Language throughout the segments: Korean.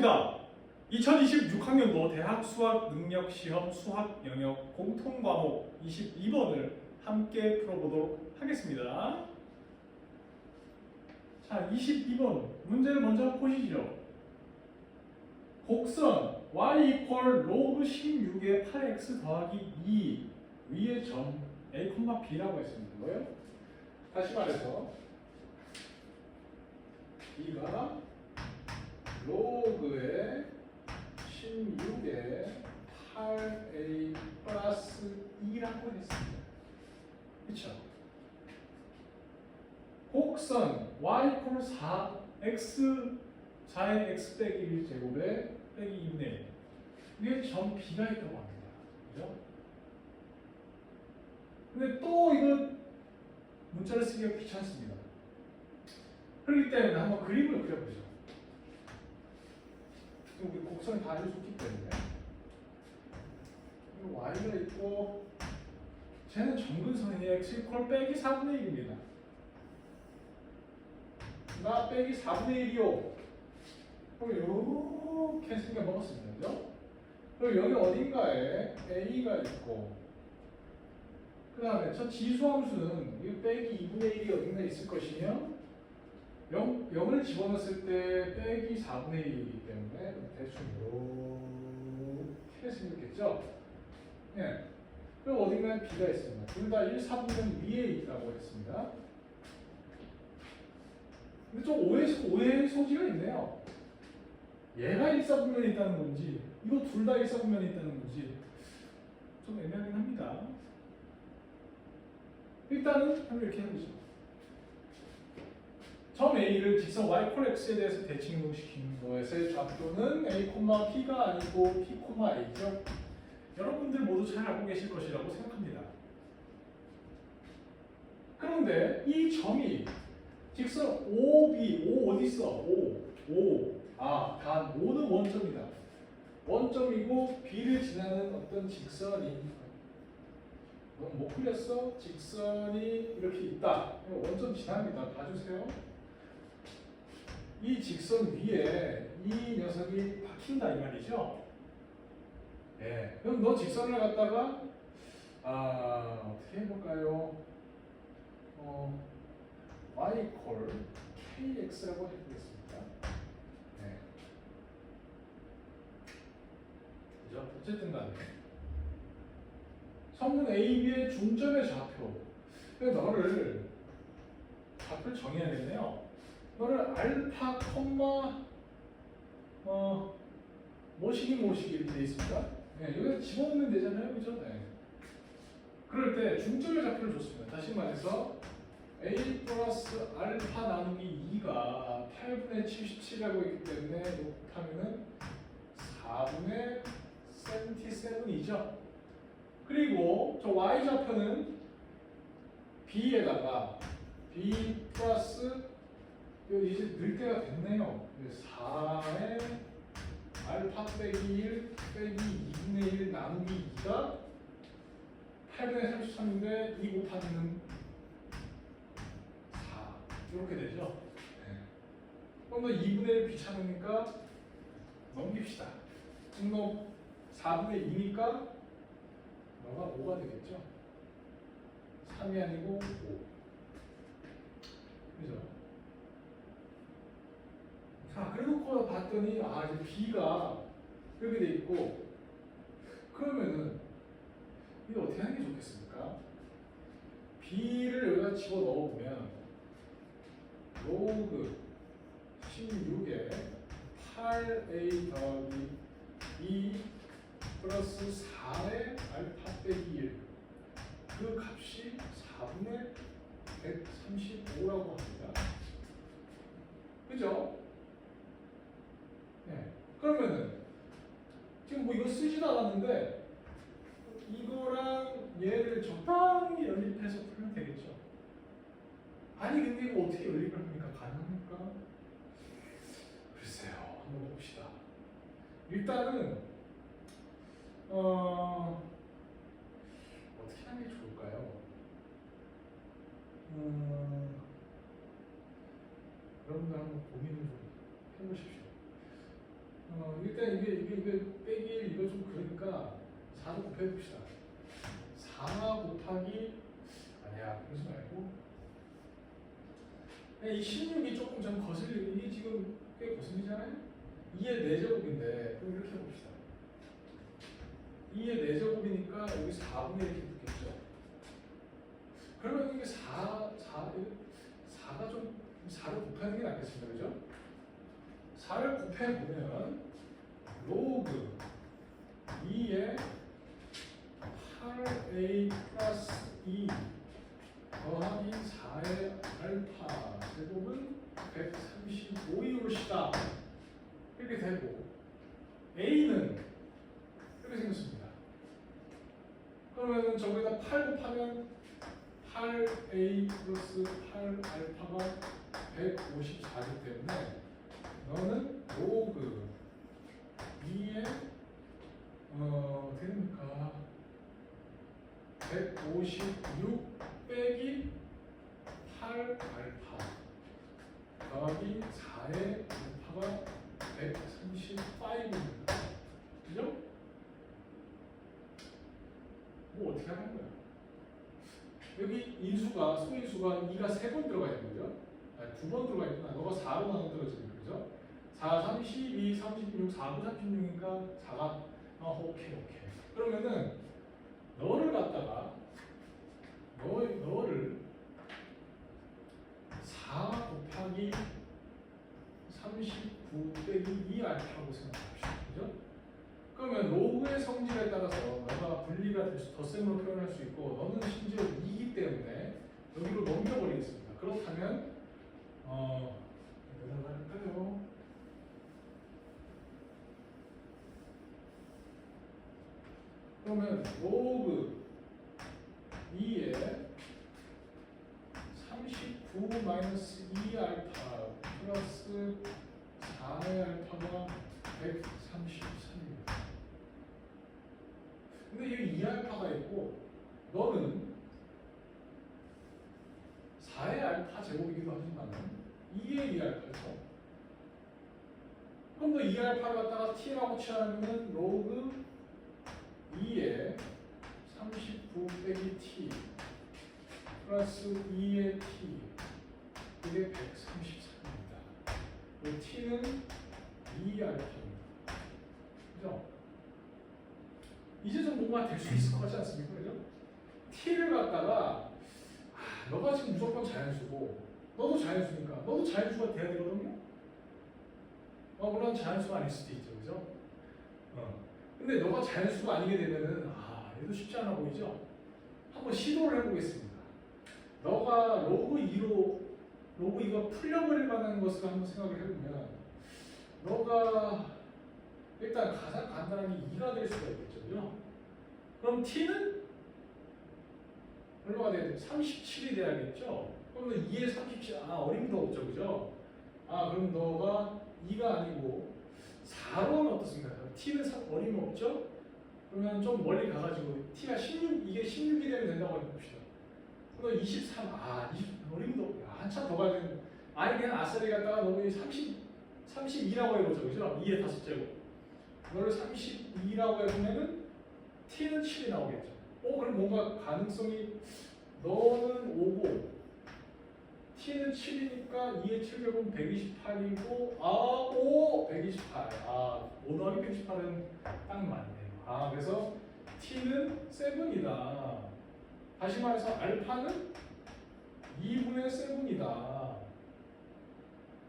반갑습니다. 2026학년도 대학 수학 능력 시험 수학 영역 공통 과목 22번을 함께 풀어보도록 하겠습니다. 자, 22번 문제를 먼저 보시죠. 곡선 y equal log 16의 8x 더하기 2 위의 점 a, b라고 했습니다. 뭐예요? 다시 말해서 b가 로그의 16의 8a 플러스 2라고 했습니다. 그쵸? 곡선 y 이퀄 4 x 4의 x 빼기 1 제곱에 빼기 2분의 1 이게 점 b가 있다고 합니다. 그죠? 근데 또 이거 문자를 쓰기가 귀찮습니다. 그렇기 때문에 한번 그림을 그려보죠. 지금 우리 곡선이 다 해줬기 때문에 이 y가 있고 쟤는 정근선이 x 이퀄 빼기 4분의 1입니다. 나 빼기 4분의 1이요. 그럼 이렇게 생겨 먹었습니다. 그죠? 그리고 여기 어딘가에 a가 있고 그 다음에 저 지수함수는 이 빼기 2분의 1이 어딘가 있을 것이며 0, 0을 집어넣었을 때 빼기 4분의 1이기 때문에 대충 이렇게 생겼겠죠? 예. 그리고 어딘가에 b가 있습니다. 둘 다 1, 4분면 위에 있다고 했습니다. 근데 좀 오해, 오해 소지가 있네요. 얘가 1, 4분면에 있다는 건지 이거 둘 다 1, 4분면에 있다는 건지 좀 애매하긴 합니다. 일단은 한번 이렇게 해보죠. 점 A를 직선 Y 콜X에 대해서 대칭시킨 것의 좌표는 A, P가 아니고 P, A죠. 여러분들 모두 잘 알고 계실 것이라고 생각합니다. 그런데 이 점이 직선 OB, O 어디 있어? O, O. 아, 단 O는 원점이다. 원점이고 B를 지나는 어떤 직선이 못 풀렸어? 직선이 이렇게 있다. 원점 지납니다. 봐주세요. 이 직선 위에 이 녀석이 박힌다 이 말이죠. 예. 그럼 너 직선을 갖다가 아 어떻게 해볼까요? 어 y 콜 kx라고 해보겠습니다. 네. 그죠? 어쨌든 간에 선분 AB의 중점의 좌표. 너를 좌표를 정해야겠네요. 너를 알파, 콤마, 어, 모시기 모시기 이렇게 돼 있습니다. 네, 여기서 집어넣으면 되잖아요. 그죠? 네. 그럴 때 중점의 좌표를 줬습니다. 다시 말해서 A 플러스 알파 나누기 2가 8분의 77이라고 있기 때문에 곱하면은 4분의 77이죠. 그리고 저 y 좌표는 b에다가 b 플러스 이제 늘 때가 됐네요. 4의 알파 빼기 1 빼기 2분의 1 나누기 2가 8분의 33인데 2 곱하기는 4 이렇게 되죠. 네. 그럼 너 2분의 1 귀찮으니까 넘깁시다. 너 4분의 2니까 너가 5가 되겠죠? 3이 아니고 5. 그죠? 자, 그래놓고 봤더니, 아, 이제 B가 이렇게 돼 있고, 그러면은, 이거 어떻게 하는 게 좋겠습니까? B를 여기다 집어 넣어보면, 로그 16에 8A 더하기 2 플러스 4의 알파 빼기 1. 그 값이 4분의 135라고 합니다. 그죠? 네. 그러면은 지금 뭐 이거 쓰지도 않았는데 이거랑 얘를 적당히 연립해서 풀면 되겠죠. 아니 근데 이거 어떻게 연립을 합니까? 가능합니까? 글쎄요. 한번 봅시다. 일단은 어 어떻게 하는 게 좋을까요? 음, 여러분들 한번 고민을 좀 해보십시오. 어, 어, 일단 이게 이게 이게 빼기 1 이거 좀 그러니까 4도 곱해 봅시다. 4 곱하기 아니야 그러지 말고 그냥 이 16이 조금 좀 거슬리 이게 지금 꽤 거슬리잖아요. 2의 4제곱인데 그럼 이렇게 해봅시다. 2의 4제곱이니까 여기 4분의 이렇게 붙겠죠. 그러면 이게 4, 4, 4가 좀 4를 곱하는 게 낫겠습니다. 그죠? 4를 곱해보면 로그 2의 8a 플러스 2 더하기 4의 알파 제곱은 135이 올시다 이렇게 되고 a는 이렇게 생겼습니다. 그러면 저기다 8 곱하면 8a 플러스 8 알파가 154기 때문에 너는 로그 2의 어, 어떻게 됩니까? 156 빼기 8 알파 더하기 4의 알파가 135입니다. 그죠? 뭐 어떻게 하는 거야? 여기 인수가 소인수가 2가 3번 들어가 있는 거죠? 아니 2번 들어가 있구나. 너가 4로 나눠 떨어지는 거죠? 4, 32, 36, 4분 36이니까 4가 어 오케이 오케이. 그러면은 너를 갖다가 너 너를 4 곱하기 39 빼기 2 알파라고 생각합시다. 그죠? 그러면 로그의 성질에 따라서 너가 분리가 덧셈으로 표현할 수 있고 너는 심지어 2기 때문에 여기로 넘겨버리겠습니다. 그렇다면 어 여기다가 할까요? 그러면 로그 2에 39 마이너스 2 알파 플러스 4의 알파가 133입니다. 근데 여기 2 알파가 있고 너는 4의 알파 제곱이기도 하지만 2의 2 알파죠. 그럼 너2 알파를 갖다가 t라고 취하면 로그 2에 39 빼기 t 플러스 2의 t 이게 133입니다. 이 t는 2 알파입니다. 그죠? 이제 좀 뭔가 될 수 있을 것 같지 않습니까? 그죠? t를 갖다가 아, 너가 지금 무조건 자연수고 너도 자연수니까 너도 자연수가 돼야 되거든요. 어, 물론 자연수가 아닐 수도 있죠, 그죠? 어. 근데 너가 자연수가 아니게 되면은 아 얘도 쉽지 않아 보이죠? 한번 시도를 해보겠습니다. 너가 로그 2로 로그 2가 풀려버릴 만한 것을 한번 생각을 해보면 너가 일단 가장 간단하게 2가 될 수가 있겠죠, 그죠? 그럼 t는 얼마가 돼야 돼? 37이 돼야겠죠? 그러면 2에 37, 아 어림도 없죠, 그죠? 아 그럼 너가 2가 아니고 4로는 어떻습니까? t는 사- 어림없죠? 그러면 좀 멀리 가가지고 t가 16, 이게 16이 되면 된다고 해봅시다. 그럼 23, 아, 20, 어림도 없- 아, 한참 더 가야 되는 아니 그냥 아싸리 갖다가 너무 30, 32라고 해보죠, 그죠? 2의 다섯 제곱. 이거를 32라고 해보면은 t는 7이 나오겠죠. 어, 그럼 뭔가 가능성이 너는 5고 t는 7이니까 2의 7제곱은 128이고 아, 오! 128. 아, 5 더하기 128은 딱 맞네요. 아, 그래서 t는 7이다. 다시 말해서 알파는 2분의 7이다.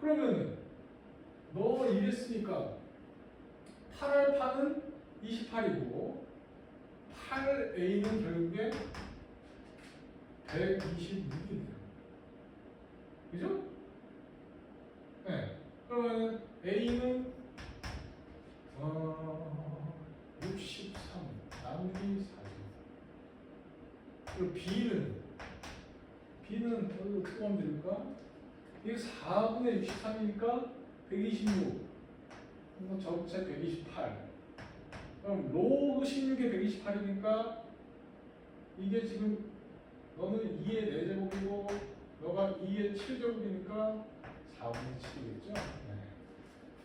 그러면은 너 이랬으니까 8알파는 28이고 8a는 결국에 126이네요. 그죠? 네. 그러면 A는 어, 63 나누기 4 그리고 B는 B는 하면 됩니까? 이게 4분의 63이니까 126 그럼 전체 128 그럼 로그 16에 128이니까 이게 지금 너는 2의 4제곱이고 너가 2의 7제곱이니까 4분의 7이겠죠? 네.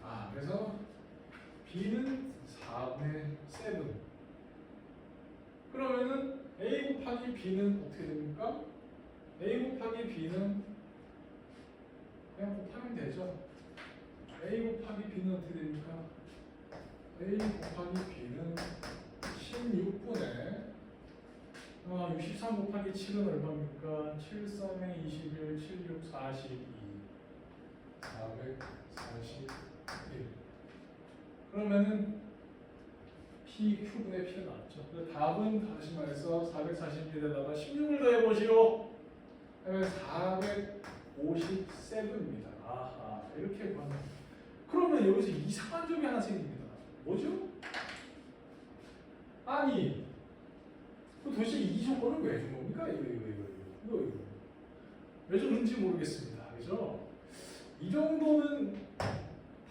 아, 그래서 b는 4분의 7 그러면은 a 곱하기 b는 어떻게 됩니까? a 곱하기 b는 그냥 곱하면 되죠 a 곱하기 b는 어떻게 됩니까? A 곱하기 b는 16분의 어, 63 곱하기 7은 얼마입니까? 7, 3에 21, 7, 6, 42 441 그러면은 p 큐분의 p가 나왔죠. 답은 다시 말해서 441에다가 16을 더해보시오. 그러면 457입니다. 아하 이렇게 보면 그러면 여기서 이상한 점이 하나 생깁니다. 뭐죠? 아니 그 도대체 이 조건을 왜 준 겁니까? 이거 이거 이거 이거 이거 왜 줬는지 모르겠습니다. 그죠? 이 정도는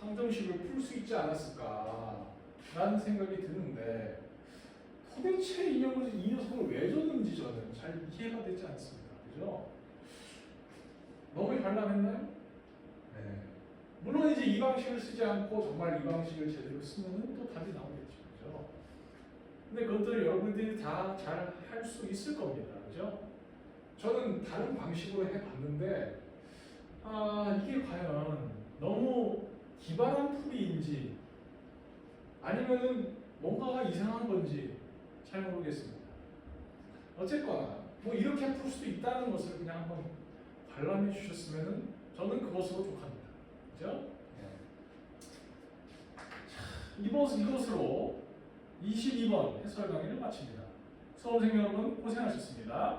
방정식을 풀 수 있지 않았을까 라는 생각이 드는데 도대체 이 녀석을, 왜 줬는지 저는 잘 이해가 되지 않습니다. 그죠? 너무 현란했나요? 네. 물론 이제 이 방식을 쓰지 않고 정말 이 방식을 제대로 쓰면은 또 답이 나오겠죠. 그죠? 근데 그것들을 여러분들이 다 잘 할 수 있을 겁니다. 그죠? 저는 다른 방식으로 해봤는데 아 이게 과연 너무 기발한 풀이인지 아니면은 뭔가가 이상한 건지 잘 모르겠습니다. 어쨌거나 뭐 이렇게 풀 수도 있다는 것을 그냥 한번 관람해 주셨으면은 저는 그것으로 족합니다. 그죠? 자, 이것, 이것으로 22번 해설 강의를 마칩니다. 수험생 여러분 고생하셨습니다.